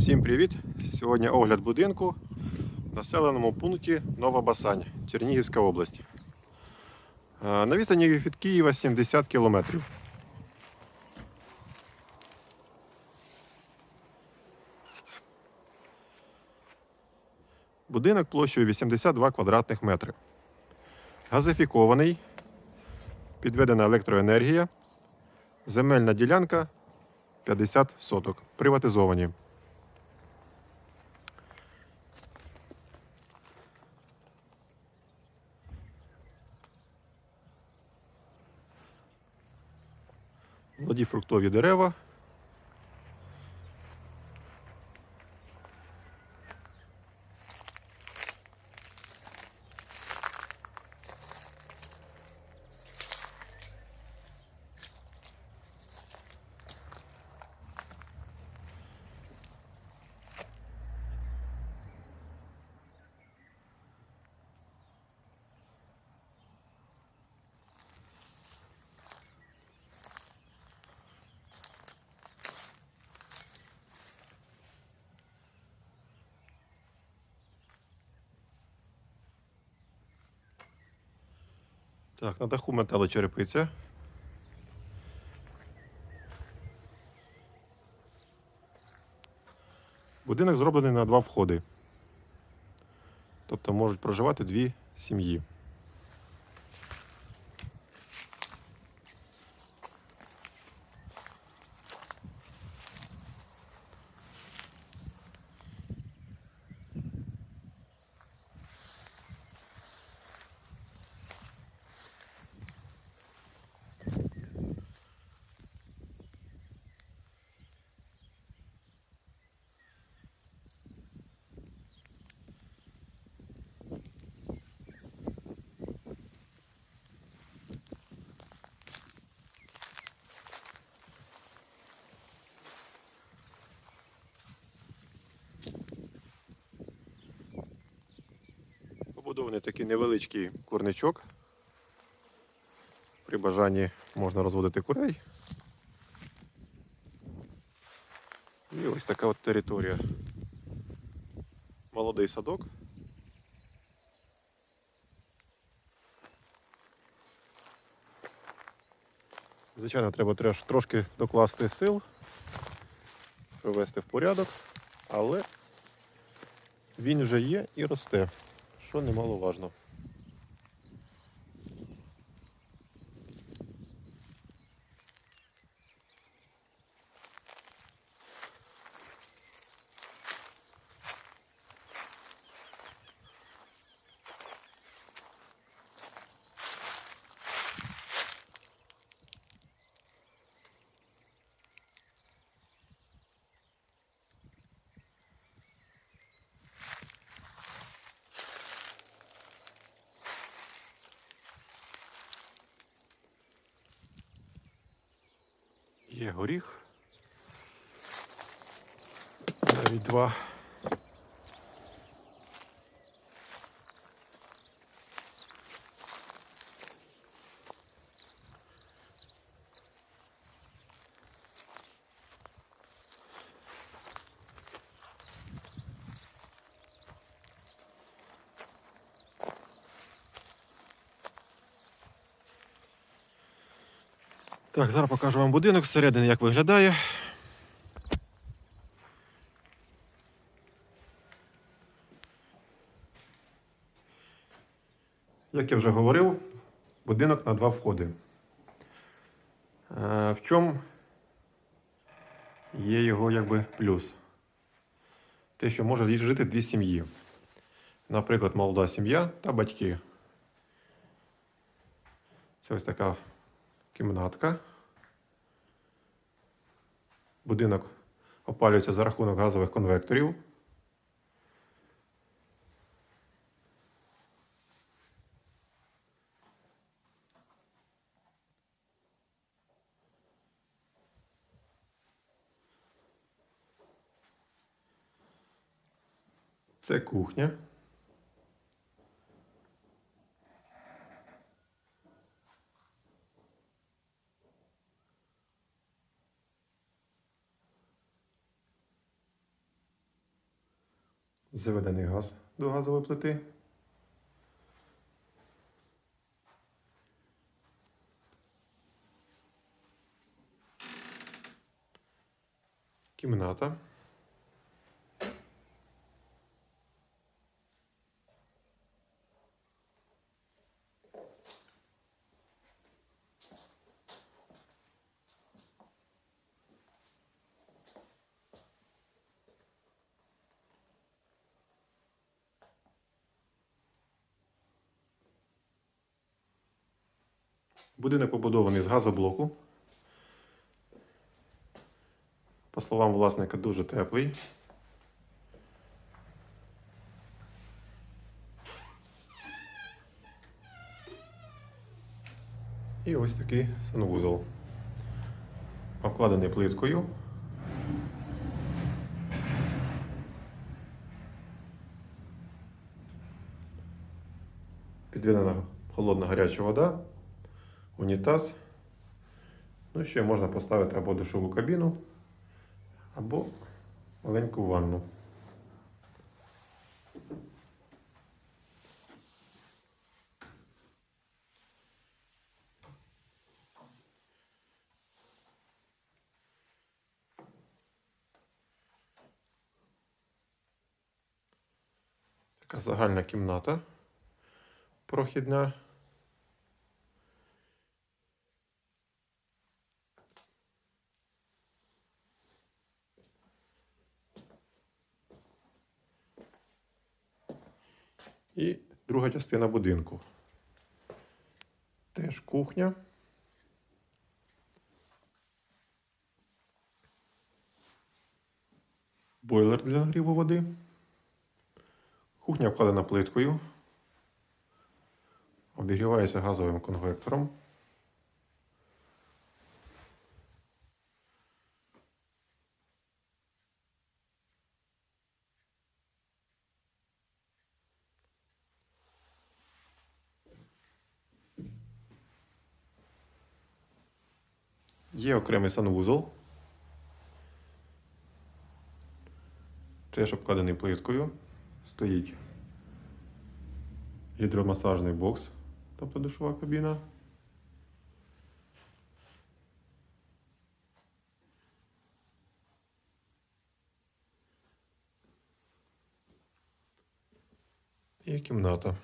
Всім привіт! Сьогодні огляд будинку в населеному пункті Нова Басань, Чернігівська область. Е, На відстані від Києва 70 кілометрів. Будинок площею 82 квадратних метри. Газифікований, підведена електроенергія, земельна ділянка 50 соток. Приватизовані. Фруктові дерева. Так, на даху металочерепиця. Будинок зроблений на два входи. Тобто можуть проживати дві сім'ї. Побудований такий невеличкий курничок. При бажанні можна розводити курей. І ось така от територія. Молодий садок. Звичайно, треба трошки докласти сил, привести в порядок, але він вже є і росте, що немаловажно. Є горіх. Навіть два. Так, зараз покажу вам будинок зсередини, як виглядає. Як я вже говорив, будинок на два входи. Е, В чому є його якби плюс? Те, що може жити дві сім'ї. Наприклад, молода сім'я та батьки. Це ось така кімнатка. Будинок опалюється за рахунок газових конвекторів. Це кухня. Заведений газ до газової плити. Кімната. Будинок побудований з газоблоку. По словам власника, дуже теплий. І ось такий санвузол. Обкладений плиткою. Підведена холодна гаряча вода, унітаз. Ну, ще можна поставити або душову кабіну, або маленьку ванну. Така загальна кімната прохідна. І друга частина будинку. Теж кухня. Бойлер для нагріву води. Кухня обкладена плиткою. Обігрівається газовим конвектором. Є окремий санвузол. Теж обкладений плиткою. Стоїть гідромасажний бокс, тобто душова кабіна. І кімната.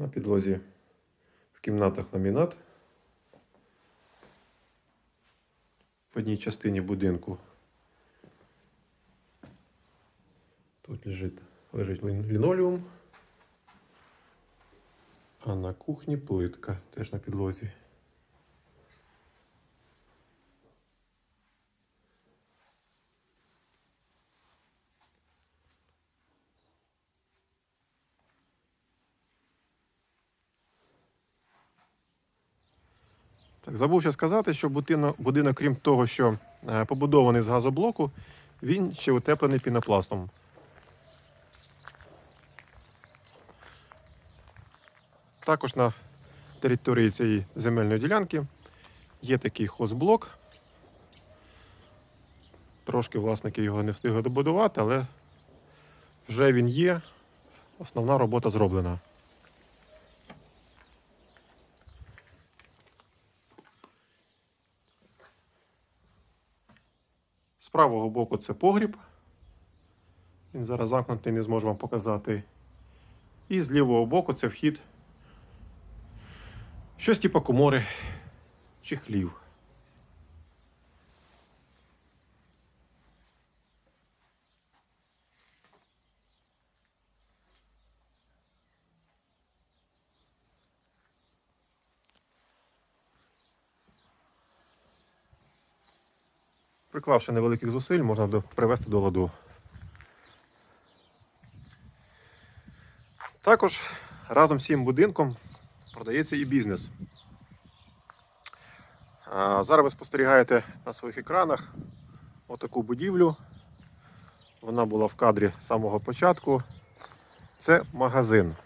На підлозі в кімнатах ламінат. В одній частині будинку тут лежить, лежить лін- лінолеум, а на кухні плитка теж на підлозі. Так, забув ще сказати, що будинок, будинок, крім того, що е, побудований з газоблоку, він ще утеплений пінопластом. Також на території цієї земельної ділянки є такий хозблок. Трошки власники його не встигли добудувати, але вже він є. Основна робота зроблена. Правого боку це погріб. Він зараз замкнутий, не зможу вам показати. І з лівого боку це вхід. Щось типу комори чи Приклавши невеликих зусиль, можна привести до ладу. Також разом з цим будинком продається і бізнес. Зараз ви спостерігаєте на своїх екранах отаку будівлю. Вона була в кадрі з самого початку. Це магазин.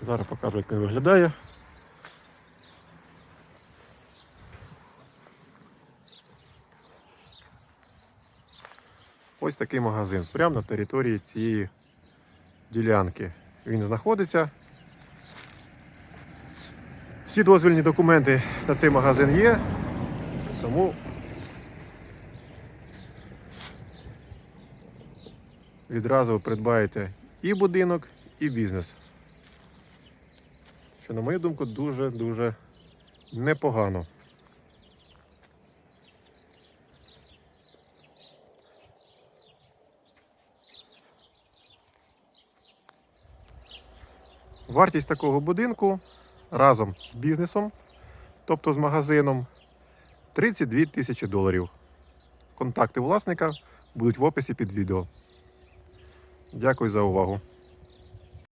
Зараз покажу, як він виглядає. Ось такий магазин, прямо на території цієї ділянки. Він знаходиться. Всі дозвільні документи на цей магазин є, тому відразу придбаєте і будинок, і бізнес. Що, на мою думку, дуже-дуже непогано. Вартість такого будинку разом з бізнесом, тобто з магазином, 32 тисячі доларів. Контакти власника будуть в описі під відео. Дякую за увагу.